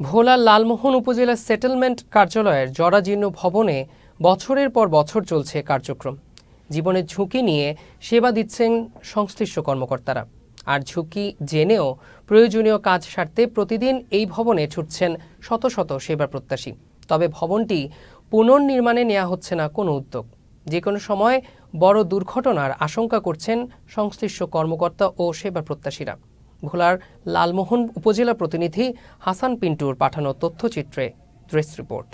ভোলার লালমোহন উপজেলা সেটেলমেন্ট কার্যালয়ের জরাজীর্ণ ভবনে বছরের পর বছর চলছে কার্যক্রম। জীবনের ঝুঁকি নিয়ে সেবা দিচ্ছেন সংশ্লিষ্ট কর্মকর্তারা। আর ঝুঁকি জেনেও প্রয়োজনীয় কাজ সারতে প্রতিদিন এই ভবনে ছুটছেন শত শত সেবা প্রত্যাশী। তবে ভবনটি পুনর্নির্মাণে নেওয়া হচ্ছে না কোনো উদ্যোগ। যে কোনো সময় বড় দুর্ঘটনার আশঙ্কা করছেন সংশ্লিষ্ট কর্মকর্তা ও সেবা প্রত্যাশীরা। ভোলার লালমোহন উপজেলা প্রতিনিধি হাসান পিন্টুর পাঠানো তথ্যচিত্রে ড্রেস রিপোর্ট।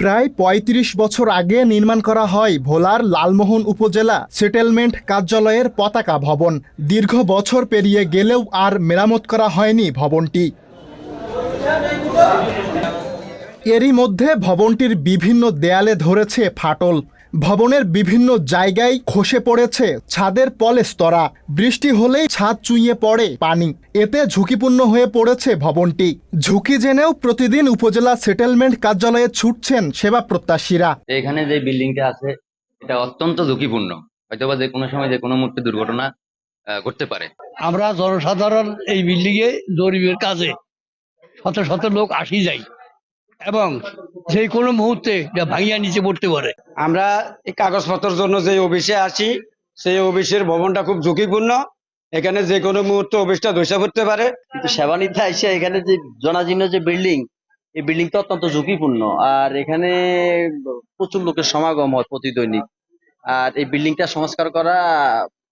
প্রায় ৩৫ বছর আগে নির্মাণ করা হয় ভোলার লালমোহন উপজেলা সেটেলমেন্ট কার্যালয়ের পতাকা ভবন। দীর্ঘ বছর পেরিয়ে গেলেও আর মেরামত করা হয়নি ভবনটি। এরই মধ্যে ভবনটির বিভিন্ন দেয়ালে ধরেছে ফাটল। ভবনের বিভিন্ন জায়গায় খসে পড়েছে ছাদের পলেস্তরা। বৃষ্টি হলেই ছাদ চুইয়ে পড়ে পানি। এতে ঝুঁকিপূর্ণ হয়ে পড়েছে ভবনটি। ঝুঁকি জেনেও প্রতিদিন উপজেলা সেটেলমেন্ট কার্যালয়ে ছুটছেন সেবা প্রত্যাশীরা। এখানে যে বিল্ডিংটা আছে এটা অত্যন্ত ঝুঁকিপূর্ণ। হয়তোবা যে কোনো সময় যে কোনো মুহূর্তে দুর্ঘটনা আহ, ঘটতে পারে। আমরা জনসাধারণ এই বিল্ডিং এ জরিপের কাজে শত শত লোক আসি যাই। এবং যে কোনো মুহূর্তে এটা ভাঙিয়া নিচে পড়তে পারে। আমরা এই কাগজপত্রের জন্য যে অফিসে আসি সেই অফিসের ভবনটা খুব ঝুঁকিপূর্ণ। এখানে যে কোনো মুহূর্তে অফিসটা ধসে পড়তে পারে। কিন্তু সেবা নিতে আইসে এখানে যে জনাজীর্ণ যে বিল্ডিং এই বিল্ডিং বিল্ডিংটা অত্যন্ত ঝুঁকিপূর্ণ। আর এখানে প্রচুর লোকের সমাগম হয় প্রতিদৈনিক। আর এই বিল্ডিংটা সংস্কার করা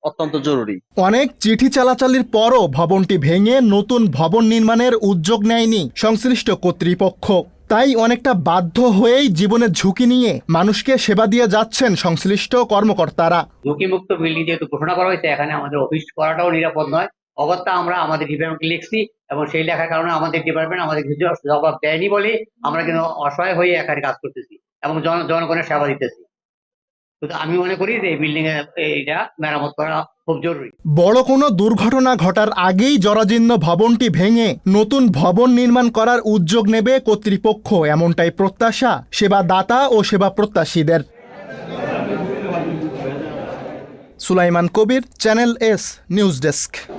অত্যন্ত জরুরি। অনেক চিঠি চালাচালির পরও ভবনটি ভেঙে নতুন ভবন নির্মাণের উদ্যোগ নেয়নি সংশ্লিষ্ট কর্তৃপক্ষ। তাই অনেকটা বাধ্য হয়েই জীবনের ঝুঁকি নিয়ে মানুষকে সেবা দিয়ে যাচ্ছেন সংশ্লিষ্ট কর্মকর্তারা। ঝুঁকিমুক্ত বিল্ডিং যেহেতু ঘোষণা করা হয়েছে, এখানে আমাদের অফিস করাটাও নিরাপদ নয়। অগত্যা আমরা আমাদের ডিপার্টমেন্টকে লিখছি এবং সেই লেখার কারণে আমাদের ডিপার্টমেন্ট আমাদের কিছু জবাব দেয়নি বলে আমরা কিন্তু অসহায় হয়ে এখানে কাজ করতেছি এবং জন, জনগণের সেবা দিতেছি। বড় কোনো দুর্ঘটনা ঘটার আগেই জরাজীর্ণ ভবনটি ভেঙে নতুন ভবন নির্মাণ করার উদ্যোগ নেবে কর্তৃপক্ষ, এমনটাই প্রত্যাশা সেবা দাতা ও সেবা প্রত্যাশীদের Sulaiman Kabir, channel S, news desk.